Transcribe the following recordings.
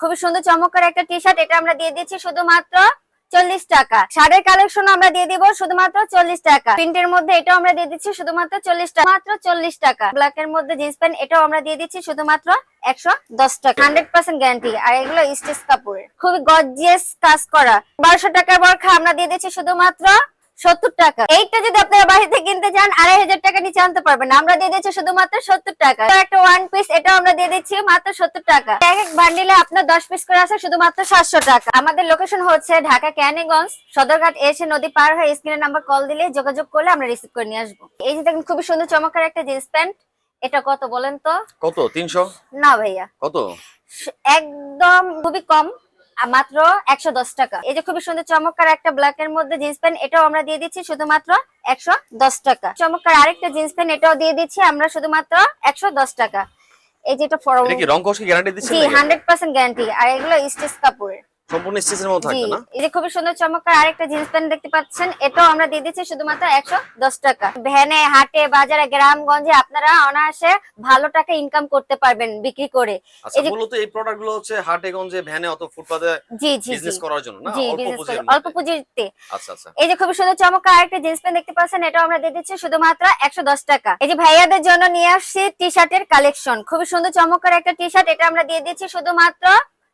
খুবই সুন্দর চমৎকার একটা টি শার্ট এটা আমরা দিয়ে দিচ্ছি শুধুমাত্র চল্লিশ টাকা। শাড়ির কালেকশন আমরা দিয়ে দিব শুধুমাত্র চল্লিশ টাকা। প্রিন্টের মধ্যে এটাও আমরা দিয়ে দিচ্ছি শুধুমাত্র চল্লিশ টাকা। মাত্র চল্লিশ টাকা। ব্ল্যাক এর মধ্যে জিন্স প্যান্ট এটাও আমরা দিয়ে দিচ্ছি শুধুমাত্র একশো দশ টাকা। হান্ড্রেড পার্সেন্ট গ্যারান্টি আর এগুলো স্টেজ কাপড়ের। খুবই গর্জিয়াস কাজ করা। বারোশো টাকার বরখা আমরা দিয়ে দিচ্ছি শুধুমাত্র সত্তর টাকা। এইটা যদি আপনারা থেকে কিনতে চান আড়াই হাজার টাকা নিচে আনতে পারবেন। আমরা দিয়ে দিচ্ছি শুধুমাত্র সত্তর টাকা। একটা ওয়ান পিস এটাও আমরা দিয়ে দিচ্ছি মাত্র সত্তর টাকা। এক এক বান্ডিলে আপনার দশ পিস করে আছে শুধুমাত্র সাতশো টাকা। আমাদের লোকেশন হচ্ছে ঢাকা ক্যানিগঞ্জ সদরঘাট এসে নদী পার হয়ে স্ক্রিনের নাম্বার কল দিলে যোগাযোগ করলে আমরা রিসিভ করে নিয়ে আসব। এই যে দেখুন খুবই সুন্দর চমৎকার একটা জিন্স প্যান্ট এটা কত বলেন তো? কত? তিনশো? না ভাইয়া। কত? একদম খুবই কম। মাত্র একশো দশ টাকা। এই যে খুবই সুন্দর চমৎকার একটা ব্ল্যাক এর মধ্যে জিন্স প্যান্ট এটাও আমরা দিয়ে দিচ্ছি শুধুমাত্র একশো দশ টাকা। চমৎকার আরেকটা জিন্স প্যান্ট এটাও দিয়ে দিচ্ছি আমরা শুধুমাত্র একশো দশ টাকা। এই যেটা কি রং কস কি গ্যারান্টি দিচ্ছেন জি নাকি? হান্ড্রেড পার্সেন্ট গ্যারান্টি আর এগুলো স্টিচ কাপড়ের। সম্পূর্ণ স্টেজের মতো থাকবে না? এই যে খুবই সুন্দর চমৎকার আরেকটা জিন্স প্যান্ট দেখতে পাচ্ছেন এটাও আমরা দিয়ে দিচ্ছি শুধুমাত্র একশো দশ টাকা। ভ্যানে হাটে বাজারে গ্রামগঞ্জে আপনারা অনায়াসে ভালো টাকা ইনকাম করতে পারবেন বিক্রি করে। আচ্ছা মূলত এই প্রোডাক্টগুলো হচ্ছে হাটে গঞ্জে ভ্যানে অত ফুটপাতে জি জি জি। বিজনেস করার জন্য না? অল্প পুঁজিতে। আচ্ছা আচ্ছা। এই যে খুবই সুন্দর চমৎকার আরেকটা জিন্স প্যান্ট দেখতে পাচ্ছেন এটাও আমরা দিয়ে দিচ্ছি শুধুমাত্র একশো দশ টাকা। এই যে ভাইয়াদের জন্য নিয়ে আসছি টি শার্টের কালেকশন খুবই সুন্দর চমৎকার একটা টি শার্ট এটা আমরা দিয়ে দিচ্ছি শুধুমাত্র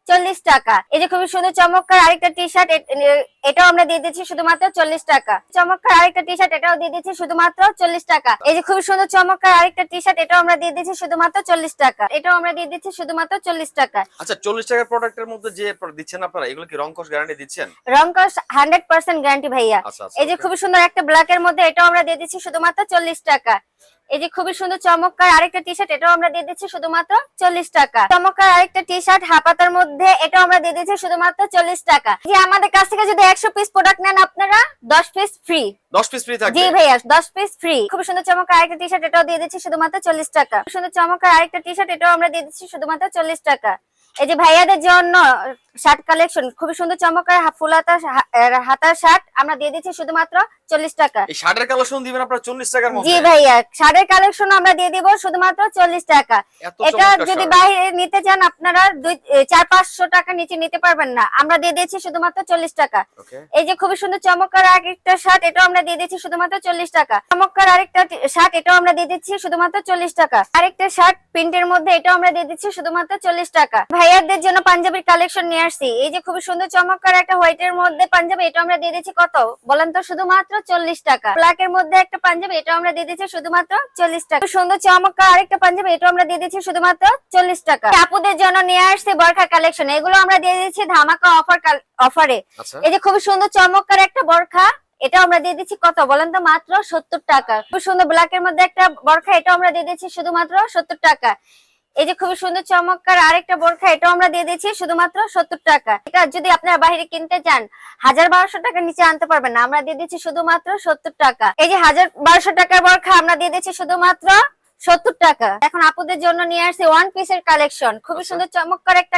চল্লিশ টাকা। এই যে খুবই সুন্দর চমৎকার আরেকটা টি শার্ট এটাও আমরা দিয়ে দিচ্ছি শুধুমাত্র চল্লিশ টাকা। চমৎকার আরেকটা টি শার্ট এটাও দিয়ে দিচ্ছি শুধুমাত্র চল্লিশ টাকা। এই যে খুবই সুন্দর চমৎকার আরেকটা টি শার্ট এটাও আমরা দিয়ে দিচ্ছি শুধুমাত্র চল্লিশ টাকা। এটাও আমরা দিয়ে দিচ্ছি শুধুমাত্র চল্লিশ টাকা। আচ্ছা চল্লিশ টাকার প্রোডাক্টের মধ্যে যে দিচ্ছেন আপনারা এগুলো কি রং কস গ্যারান্টি দিচ্ছেন রংকস হান্ড্রেড পার্সেন্ট গ্যারান্টি ভাইয়া। আচ্ছা আচ্ছা এই যে খুবই সুন্দর একটা ব্ল্যাক এর মধ্যে এটাও আমরা দিয়ে দিচ্ছি শুধুমাত্র চল্লিশ টাকা। এই যে খুবই সুন্দর চমৎকার আরেকটা টি শার্ট এটাও আমরা দিয়ে দিচ্ছি শুধুমাত্র চল্লিশ টাকা। চমৎকার আরেকটা টি শার্ট হাপাতার মধ্যে এটাও আমরা দিয়ে দিচ্ছি শুধুমাত্র চল্লিশ টাকা। যে আমাদের কাছ থেকে যদি একশো পিস প্রোডাক্ট নেন আপনারা দশ পিস ফ্রি দশ পিস ফ্রি থাকবে। জি ভাইয়া দশ পিস ফ্রি খুব সুন্দর চমৎকার আরেকটা টি শার্ট এটাও দিয়ে দিচ্ছি শুধুমাত্র চল্লিশ টাকা। সুন্দর চমৎকার আরেকটা টি শার্ট এটাও আমরা দিয়ে দিচ্ছি শুধুমাত্র চল্লিশ টাকা। এই যে ভাইয়াদের জন্য শার্ট কালেকশন খুবই সুন্দর চমৎকার হা- ফুল হাতা হা- এর হাতার শার্ট আমরা দিয়ে দিচ্ছি শুধুমাত্র চল্লিশ টাকা। এই শার্টের কালেকশন দিবেন আপনারা চল্লিশ টাকার মধ্যে? জি ভাইয়া শার্টের কালেকশন আমরা দিয়ে দিব শুধুমাত্র চল্লিশ টাকা। এটা যদি বাইরে নিতে চান আপনারা দুই চার পাঁচশো টাকা নিচে নিতে পারবেন না। আমরা দিয়ে দিচ্ছি শুধুমাত্র চল্লিশ টাকা. এই যে খুবই সুন্দর চমৎকার আরেকটা শার্ট এটাও আমরা দিয়ে দিচ্ছি শুধুমাত্র চল্লিশ টাকা। চমৎকার আরেকটা শার্ট এটাও আমরা দিয়ে দিচ্ছি শুধুমাত্র চল্লিশ টাকা। আরেকটা শার্ট প্রিন্টের মধ্যে এটাও আমরা দিয়ে দিচ্ছি শুধুমাত্র চল্লিশ টাকা। ভাইয়াদের জন্য পাঞ্জাবির কালেকশন নিয়ে আসছি। এই যে খুবই সুন্দর চমৎকার একটা হোয়াইটের মধ্যে পাঞ্জাবি এটা আমরা দিয়ে দিচ্ছি কত? বলেন তো শুধুমাত্র চল্লিশ টাকা। ব্ল্যাক এর মধ্যে একটা পাঞ্জাবি এটা আমরা দিয়ে দিচ্ছি শুধুমাত্র চল্লিশ টাকা। সুন্দর চমৎকার আরেকটা পাঞ্জাবি এটা আমরা দিয়ে দিচ্ছি শুধুমাত্র চল্লিশ টাকা। আপুদের জন্য নিয়ে আসছি বরখা কালেকশন এগুলো আমরা দিয়ে দিচ্ছি ধামাকা অফার অফারে আচ্ছা। এই যে খুবই সুন্দর চমৎকার একটা বরখা এটা আমরা দিয়ে দিচ্ছি কত? বলেন তো মাত্র সত্তর টাকা। খুব সুন্দর ব্ল্যাক এর মধ্যে একটা বরখা এটা আমরা দিয়ে দিচ্ছি শুধুমাত্র সত্তর টাকা। এই যে খুবই সুন্দর, চমৎকার আরেকটা বোরখা, এটাও আমরা দিয়ে দিয়েছি শুধুমাত্র সত্তর টাকা। এটা যদি আপনারা বাহিরে কিনতে চান, হাজার বারোশো টাকার নিচে আনতে পারবেন না। আমরা দিয়ে দিচ্ছি শুধুমাত্র সত্তর টাকা। এই যে হাজার বারোশো টাকার বোরখা আমরা দিয়ে দিচ্ছি শুধুমাত্র সত্তর টাকা। এখন আপুদের জন্য নিয়ে আসছি ওয়ান পিসের কালেকশন খুবই। সুন্দর চমৎকার একটা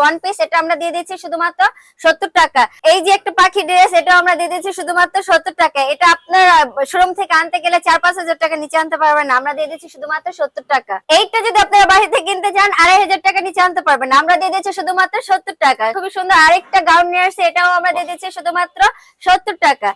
ওয়ান পিস এটা আমরা দিয়ে দিচ্ছি শুধুমাত্র সত্তর টাকা। এই যে একটা পাখি ড্রেস এটা আমরা দিয়ে দিচ্ছি শুধুমাত্র সত্তর টাকা। এটা আপনার শোরুম থেকে আনতে গেলে চার পাঁচ হাজার টাকা নিচে আনতে পারবেন আমরা দিয়ে দিচ্ছি শুধুমাত্র সত্তর টাকা। এইটা যদি আপনারা থেকে কিনতে চান আড়াই হাজার টাকা নিচে আনতে পারবেন আমরা দিয়ে দিচ্ছি শুধুমাত্র সত্তর টাকা। খুবই সুন্দর আরেকটা গাউন নিয়ে আসছে এটাও আমরা দিয়ে দিচ্ছি শুধুমাত্র সত্তর টাকা।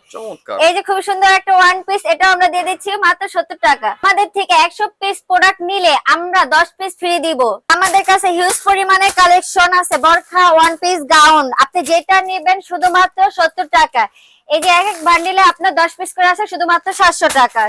এই যে খুব সুন্দর একটা ওয়ান পিস এটাও আমরা দিয়ে দিচ্ছি মাত্র সত্তর টাকা। আমাদের থেকে একশো পিস প্রোডাক্ট নিলে আমরা দশ পিস ফ্রি দিব। আমাদের কাছে হিউজ পরিমাণে কালেকশন আছে, বরখা ওয়ান পিস গাউন আপনি যেটা নেবেন শুধুমাত্র সত্তর টাকা। এই যে এক এক বান্ডিলে আপনার দশ পিস করে আছে শুধুমাত্র সাতশো টাকা।